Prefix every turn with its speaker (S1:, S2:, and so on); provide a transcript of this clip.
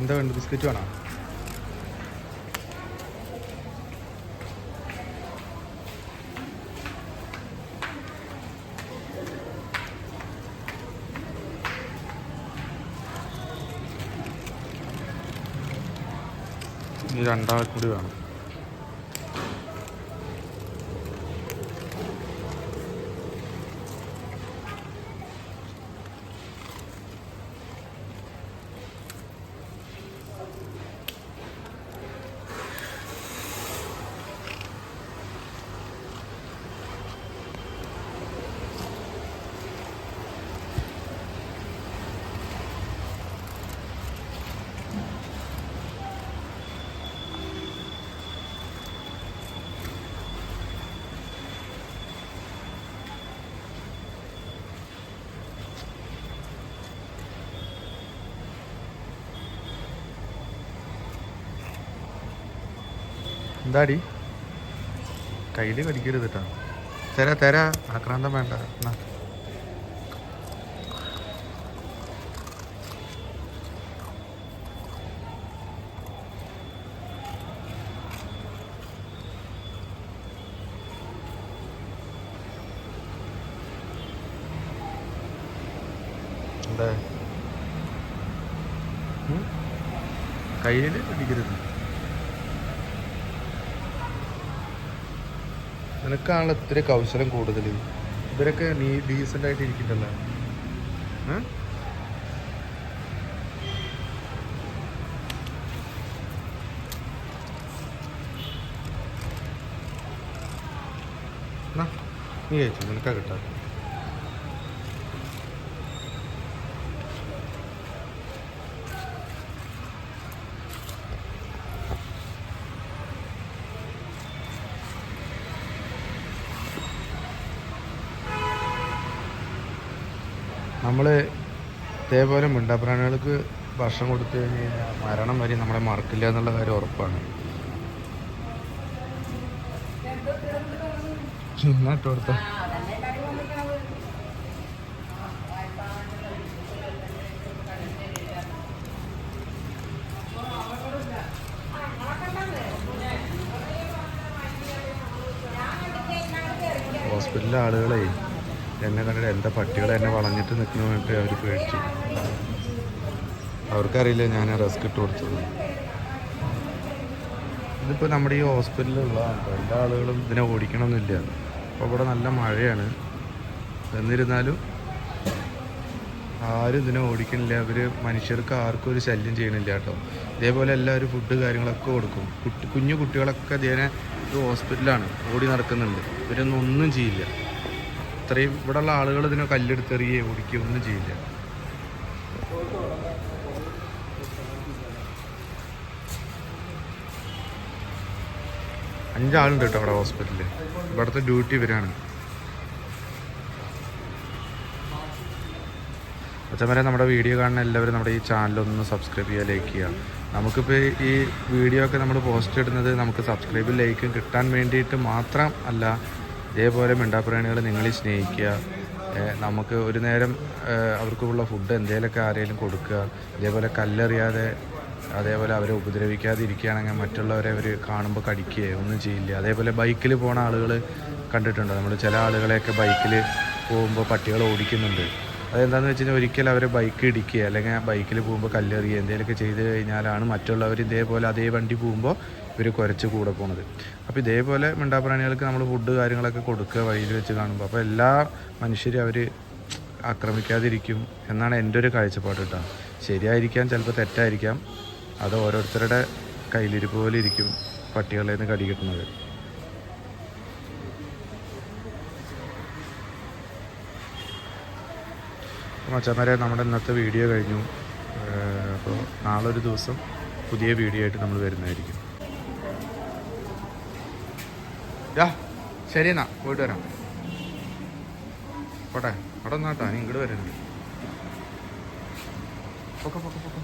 S1: എന്താ വേണ്ടത്? ബിസ്ക്കറ്റ് വേണോ? ഈ രണ്ടാൾക്കൂടി വേണം. എന്താടി? കയ്യിൽ കടിക്കരുത് കേട്ടോ തരാ തരാ. ആക്രാന്തം വേണ്ട. എന്നാ കയ്യിൽ കടിക്കരുത് നിനക്കാണല്ലോ ഇത്തിരി കൗശലം കൂടുതൽ ഇവരൊക്കെ നീ ഡീസന്റ് ആയിട്ട് ഇരിക്കണ്ടല്ലോ. നീ കഴിച്ചു? നിനക്കാ കിട്ടാ നമ്മൾ ഇതേപോലെ മിണ്ടാപ്രാണികൾക്ക് ഭക്ഷണം കൊടുത്തു കഴിഞ്ഞ് കഴിഞ്ഞാൽ മരണം വരെ നമ്മളെ മറക്കില്ല എന്നുള്ള കാര്യം ഉറപ്പാണ്. ഹോസ്പിറ്റലിലെ ആളുകളെ എന്നെ കണ്ടിട്ട് എന്റെ പട്ടികളെ എന്നെ വളഞ്ഞിട്ട് നിൽക്കുന്ന വേണ്ടി അവർ പേടിച്ചു. അവർക്കറിയില്ല ഞാൻ റിസ്ക് ഇട്ട് കൊടുത്തത്. ഇതിപ്പോൾ നമ്മുടെ ഈ ഹോസ്പിറ്റലിലുള്ള എല്ലാ ആളുകളും ഇതിനെ ഓടിക്കണമെന്നില്ല അപ്പോൾ ഇവിടെ നല്ല മഴയാണ്. എന്നിരുന്നാലും ആരും ഇതിനെ ഓടിക്കണില്ല. അവർ മനുഷ്യർക്ക് ആർക്കും ഒരു ശല്യം ചെയ്യണില്ല കേട്ടോ. ഇതേപോലെ എല്ലാവരും ഫുഡ് കാര്യങ്ങളൊക്കെ കൊടുക്കും. കുട്ടി കുഞ്ഞു കുട്ടികളൊക്കെ ഇതിനെ ഒരു ഹോസ്പിറ്റലാണ് ഓടി നടക്കുന്നുണ്ട്. ഇവരൊന്നും ഒന്നും ചെയ്യില്ല. ഇത്രയും ഇവിടെയുള്ള ആളുകൾ ഇതിനെ കല്ലെടുത്തെറിയേ ഓടിക്കുകയോ ഒന്നും ചെയ്യില്ല. അഞ്ചാളുണ്ട് കേട്ടോ അവിടെ ഹോസ്പിറ്റലിൽ ഇവിടുത്തെ ഡ്യൂട്ടി ഇവരാണ്. അച്ഛന്മാരെ നമ്മുടെ വീഡിയോ കാണുന്ന എല്ലാവരും നമ്മുടെ ഈ ചാനലൊന്ന് സബ്സ്ക്രൈബ് ചെയ്യുക ലൈക്ക് ചെയ്യുക. നമുക്കിപ്പോൾ ഈ വീഡിയോ ഒക്കെ നമ്മൾ പോസ്റ്റ് ഇടുന്നത് നമുക്ക് സബ്സ്ക്രൈബും ലൈക്കും കിട്ടാൻ വേണ്ടിയിട്ട് മാത്രം അല്ല ഇതേപോലെ മിണ്ടാപ്രാണികൾ നിങ്ങൾ സ്നേഹിക്കുക നമുക്ക് ഒരു നേരം അവർക്കുള്ള ഫുഡ് എന്തെങ്കിലുമൊക്കെ ആരെങ്കിലും കൊടുക്കുക ഇതേപോലെ കല്ലെറിയാതെ അതേപോലെ അവരെ ഉപദ്രവിക്കാതെ ഇരിക്കുകയാണെങ്കിൽ മറ്റുള്ളവരെ അവർ കാണുമ്പോൾ കടിക്കുകയോ ഒന്നും ചെയ്യില്ല. അതേപോലെ ബൈക്കിൽ പോണ ആളുകൾ കണ്ടിട്ടുണ്ടോ. നമ്മൾ ചില ആളുകളെയൊക്കെ ബൈക്കിൽ പോകുമ്പോൾ പട്ടികൾ ഓടിക്കുന്നുണ്ട്. അതെന്താണെന്ന് വെച്ച് കഴിഞ്ഞാൽ ഒരിക്കലും അവരെ ബൈക്ക് ഇടിക്കുക അല്ലെങ്കിൽ ബൈക്കിൽ പോകുമ്പോൾ കല്ലെറിയുക എന്തെങ്കിലുമൊക്കെ ചെയ്ത് കഴിഞ്ഞാലാണ് മറ്റുള്ളവർ ഇതേപോലെ അതേ വണ്ടി പോകുമ്പോൾ ഇവർ കുരച്ച് കൂടെ പോണത്. അപ്പോൾ ഇതേപോലെ മിണ്ടാപ്രാണികൾക്ക് നമ്മൾ ഫുഡ് കാര്യങ്ങളൊക്കെ കൊടുക്കുക വഴിയിൽ വെച്ച് കാണുമ്പോൾ അപ്പോൾ എല്ലാ മനുഷ്യരും അവർ ആക്രമിക്കാതിരിക്കും എന്നാണ് എന്റെ ഒരു കാഴ്ചപ്പാട് കേട്ടോ ശരിയായിരിക്കാം ചിലപ്പോൾ തെറ്റായിരിക്കാം. അത് ഓരോരുത്തരുടെ കയ്യിലിരിപ്പ് പോലെ ഇരിക്കും പട്ടികളിൽ നിന്ന് കടി കിട്ടുന്നത്. മച്ചന്മാരെ നമ്മുടെ ഇന്നത്തെ വീഡിയോ കഴിഞ്ഞു. അപ്പോൾ നാളെ ഒരു ദിവസം പുതിയ വീഡിയോ ആയിട്ട് നമ്മൾ വരുന്നതായിരിക്കും. ഡാ ശരി എന്നാ പോയിട്ട് വരാം. പോട്ടെ അവിടെ നിന്നാട്ടോ നീ ഇങ്ങോട്ട് വരുന്നുണ്ട് പൊക്കെ പൊക്കെ പൊക്കെ.